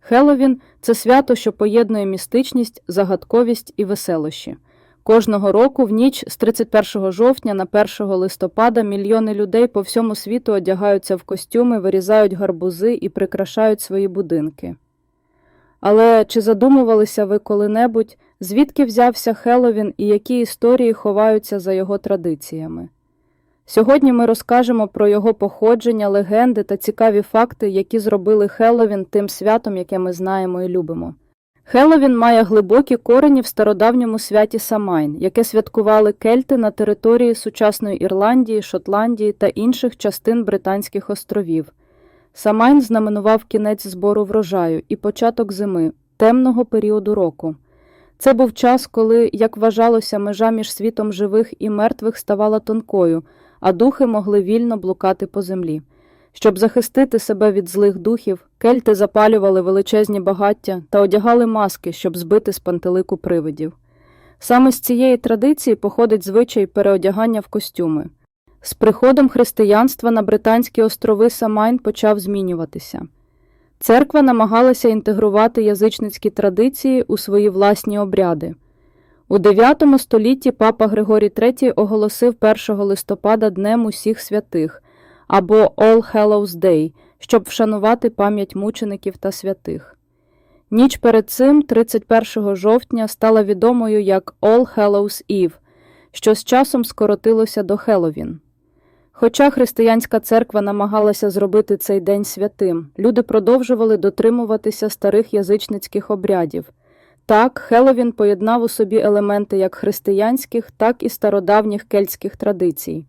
Хеллоуін – це свято, що поєднує містичність, загадковість і веселощі. Кожного року в ніч з 31 жовтня на 1 листопада мільйони людей по всьому світу одягаються в костюми, вирізають гарбузи і прикрашають свої будинки. Але чи задумувалися ви коли-небудь, звідки взявся Хеллоуін і які історії ховаються за його традиціями? Сьогодні ми розкажемо про його походження, легенди та цікаві факти, які зробили Хеллоуін тим святом, яке ми знаємо і любимо. Хеллоуін має глибокі корені в стародавньому святі Самайн, яке святкували кельти на території сучасної Ірландії, Шотландії та інших частин Британських островів. Самайн знаменував кінець збору врожаю і початок зими, темного періоду року. Це був час, коли, як вважалося, межа між світом живих і мертвих ставала тонкою, а духи могли вільно блукати по землі. Щоб захистити себе від злих духів, кельти запалювали величезні багаття та одягали маски, щоб збити з пантелику привидів. Саме з цієї традиції походить звичай переодягання в костюми. З приходом християнства на Британські острови Самайн почав змінюватися. Церква намагалася інтегрувати язичницькі традиції у свої власні обряди. У IX столітті папа Григорій III оголосив 1 листопада Днем усіх святих або All Hallows Day, щоб вшанувати пам'ять мучеників та святих. Ніч перед цим, 31 жовтня, стала відомою як All Hallows Eve, що з часом скоротилося до Хеловін. Хоча християнська церква намагалася зробити цей день святим, люди продовжували дотримуватися старих язичницьких обрядів. Так, Хеловін поєднав у собі елементи як християнських, так і стародавніх кельтських традицій.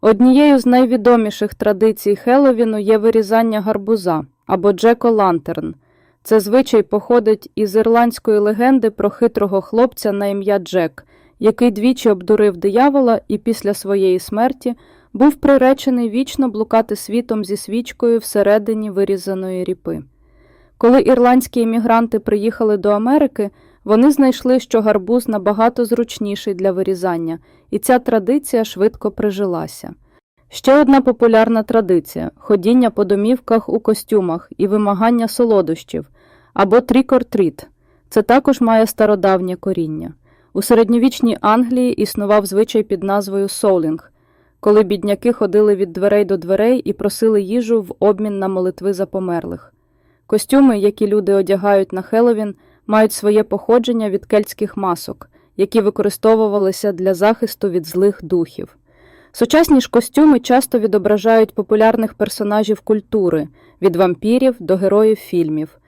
Однією з найвідоміших традицій Хеловіну є вирізання гарбуза або Джеко-лантерн. Це звичай походить із ірландської легенди про хитрого хлопця на ім'я Джек, який двічі обдурив диявола і після своєї смерті був приречений вічно блукати світом зі свічкою всередині вирізаної ріпи. Коли ірландські іммігранти приїхали до Америки, вони знайшли, що гарбуз набагато зручніший для вирізання, і ця традиція швидко прижилася. Ще одна популярна традиція ходіння по домівках у костюмах і вимагання солодощів або трік-ор-тріт. Це також має стародавнє коріння. У середньовічній Англії існував звичай під назвою соулінг, коли бідняки ходили від дверей до дверей і просили їжу в обмін на молитви за померлих. Костюми, які люди одягають на Хеллоуін, мають своє походження від кельтських масок, які використовувалися для захисту від злих духів. Сучасні ж костюми часто відображають популярних персонажів культури від вампірів до героїв фільмів.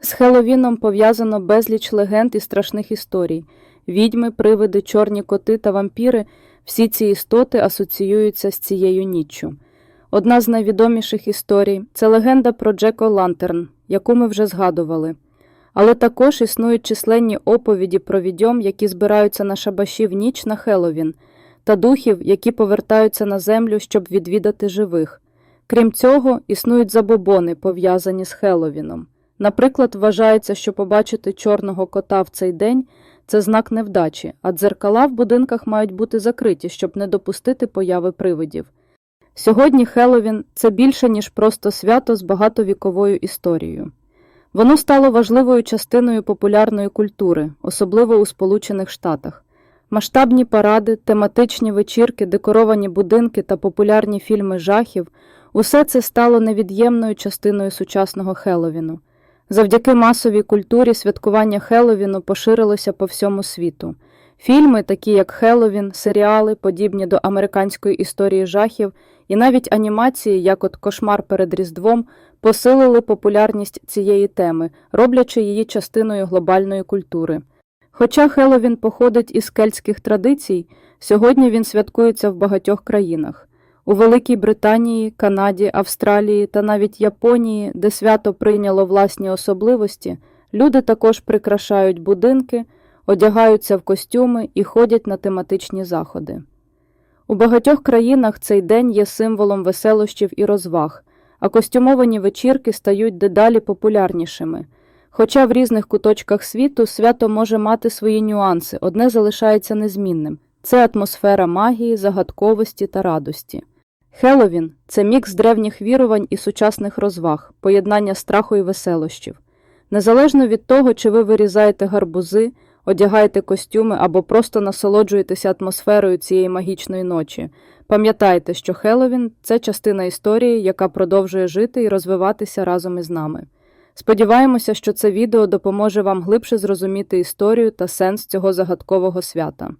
З Хеллоуіном пов'язано безліч легенд і страшних історій. Відьми, привиди, чорні коти та вампіри всі ці істоти асоціюються з цією ніччю. Одна з найвідоміших історій це легенда про Джеко Лантерн, яку ми вже згадували. Але також існують численні оповіді про відьом, які збираються на шабаші в ніч на Хеловін, та духів, які повертаються на землю, щоб відвідати живих. Крім цього, існують забобони, пов'язані з Хеловіном. Наприклад, вважається, що побачити чорного кота в цей день це знак невдачі, а дзеркала в будинках мають бути закриті, щоб не допустити появи привидів. Сьогодні Хеловін це більше, ніж просто свято з багатовіковою історією. Воно стало важливою частиною популярної культури, особливо у Сполучених Штатах. Масштабні паради, тематичні вечірки, декоровані будинки та популярні фільми жахів усе це стало невід'ємною частиною сучасного Хеловіну. Завдяки масовій культурі святкування Хеловіну поширилося по всьому світу. Фільми, такі як Хеловін, серіали, подібні до американської історії жахів, і навіть анімації, як от Кошмар перед Різдвом, посилили популярність цієї теми, роблячи її частиною глобальної культури. Хоча Хеловін походить із кельтських традицій, сьогодні він святкується в багатьох країнах. У Великій Британії, Канаді, Австралії та навіть Японії, де свято прийняло власні особливості, люди також прикрашають будинки, одягаються в костюми і ходять на тематичні заходи. У багатьох країнах цей день є символом веселощів і розваг, а костюмовані вечірки стають дедалі популярнішими. Хоча в різних куточках світу свято може мати свої нюанси, одне залишається незмінним це атмосфера магії, загадковості та радості. Хеловін це мікс древніх вірувань і сучасних розваг, поєднання страху і веселощів. Незалежно від того, чи ви вирізаєте гарбузи, одягаєте костюми або просто насолоджуйтеся атмосферою цієї магічної ночі, пам'ятайте, що Хеловін – це частина історії, яка продовжує жити і розвиватися разом із нами. Сподіваємося, що це відео допоможе вам глибше зрозуміти історію та сенс цього загадкового свята.